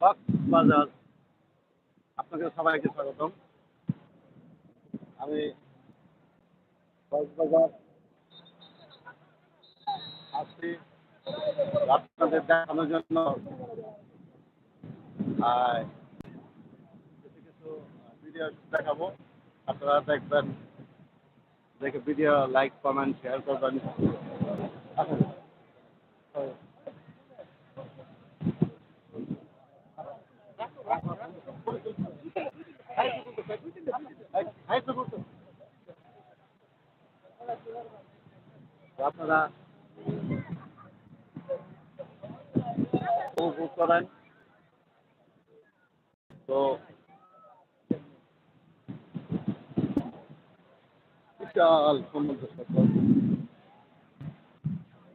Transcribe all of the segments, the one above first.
কক্সবাজার আপনাকে সবাইকে স্বাগতম। আমি কক্সবাজার আসছি, আপনাদের দেখানোর জন্য। কিছু কিছু ভিডিও দেখাবো। আপনারা দেখবেন, দেখে ভিডিও লাইক কমেন্ট শেয়ার করবেন আসুন। তো আপনারা উপভোগ করেন। তো বিশাল সমুদ্র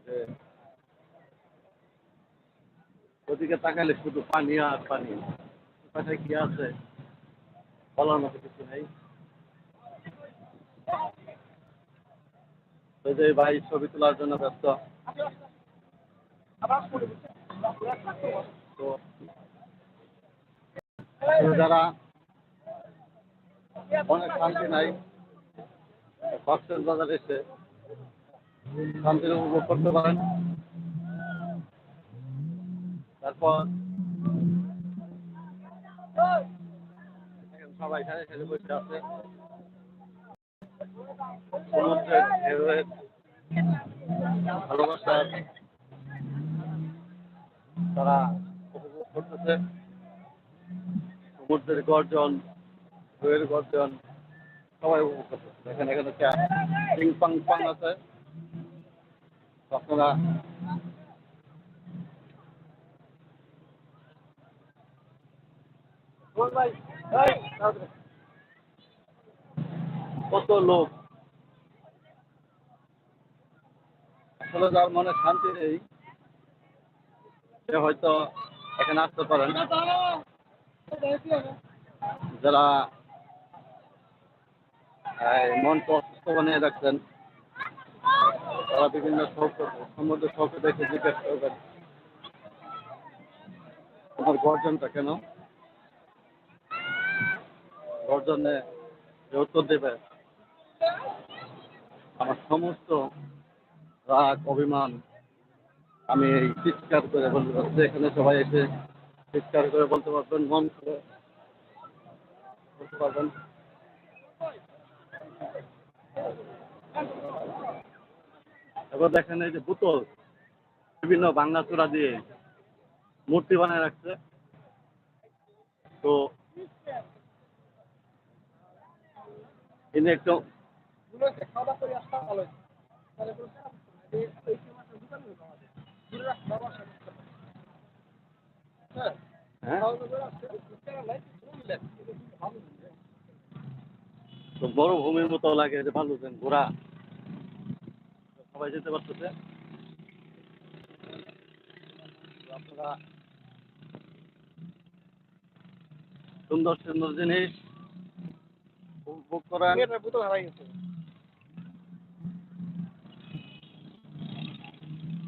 যে ওদিকে তাকালে শুধু পানি আর পানি। পাশে কি আছে? বলার মতো কিছু নেই। ওই যে ভাই ছবি তোলার জন্য ব্যস্ত। তো যারা অনেক শান্তি নাই, কক্সেস বাজার এসে শান্তির উপভোগ করতে পারেন। তারপর সবাই সাথে সাথে বসে আছে। ভালোবাসার তারা উপভোগ করতেছে। সমুদ্রের গর্জন গর্জন, সবাই উপভোগ করতেছে। এখানে পিং পাং পাং আছে। আপনারা কত লোক আসলে যার মনে শান্তি নেই, সে হয়তো এখানে আসতে পারেন যারা মনকে অসুস্থ বানিয়ে রাখছেন, তারা বিভিন্ন শোক সমুদ্র শোকে দেখে জিজ্ঞেস করবেন, তোমার গর্জনটা কেন? গর্জনে যে উত্তর দেবে, আমার সমস্ত রাগ, অভিমান, আমি এই চিৎকার করে বলতে পারছি। এখানে সবাই এসে চিৎকার করে বলতে পারবেন, মন করে বলতে পারবেন। এবার দেখেন এই যে বোতল, বিভিন্ন ভাঙাচোরা দিয়ে মূর্তি বানায় রাখছে। তো ইনি একটু বড় ভূমির মতো লাগে যে ভালুকেন ঘোরা সবাই যেতে পারতেছে। সুন্দর সুন্দর জিনিস উপভোগ করেন।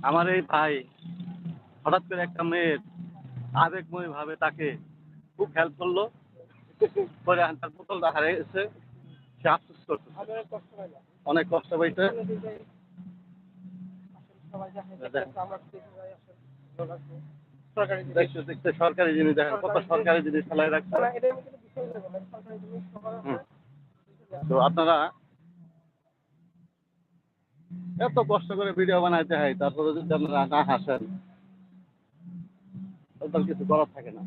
আমার এই ভাই হঠাৎ করে একটা মেয়ের আবেগময় ভাবে তাকে খুব হেল্প করল। পরে তার বোতলটা হারিয়ে গেছে। সে আফসোস করছে। অনেক কষ্ট পাইছে। দেখতে দেখতে সরকারি জিনিস দেখেন কত সরকারি জিনিস ফেলায় রাখছে। তো আপনারা এত কষ্ট করে ভিডিও বানাইতে হয় তারপরে যদি আপনারা না হাসেন তাহলে কিছু করার থাকে না।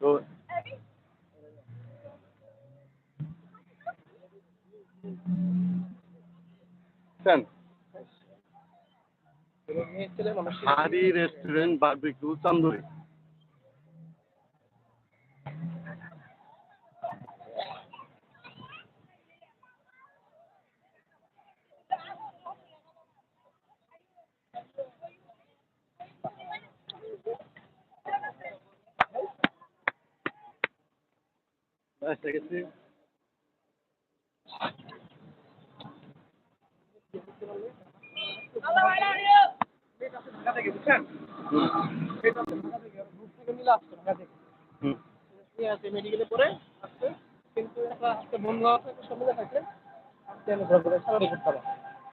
তো হারি রেস্টুরেন্ট বারবিকিউ চান্দুরি। নিয়ে আসছে মেডিকেলে পরে আসছে কিন্তু একটা বন্ধু আছে একটা সঙ্গে থাকে আজকে আমি ঘর করে সারা করতে পারলাম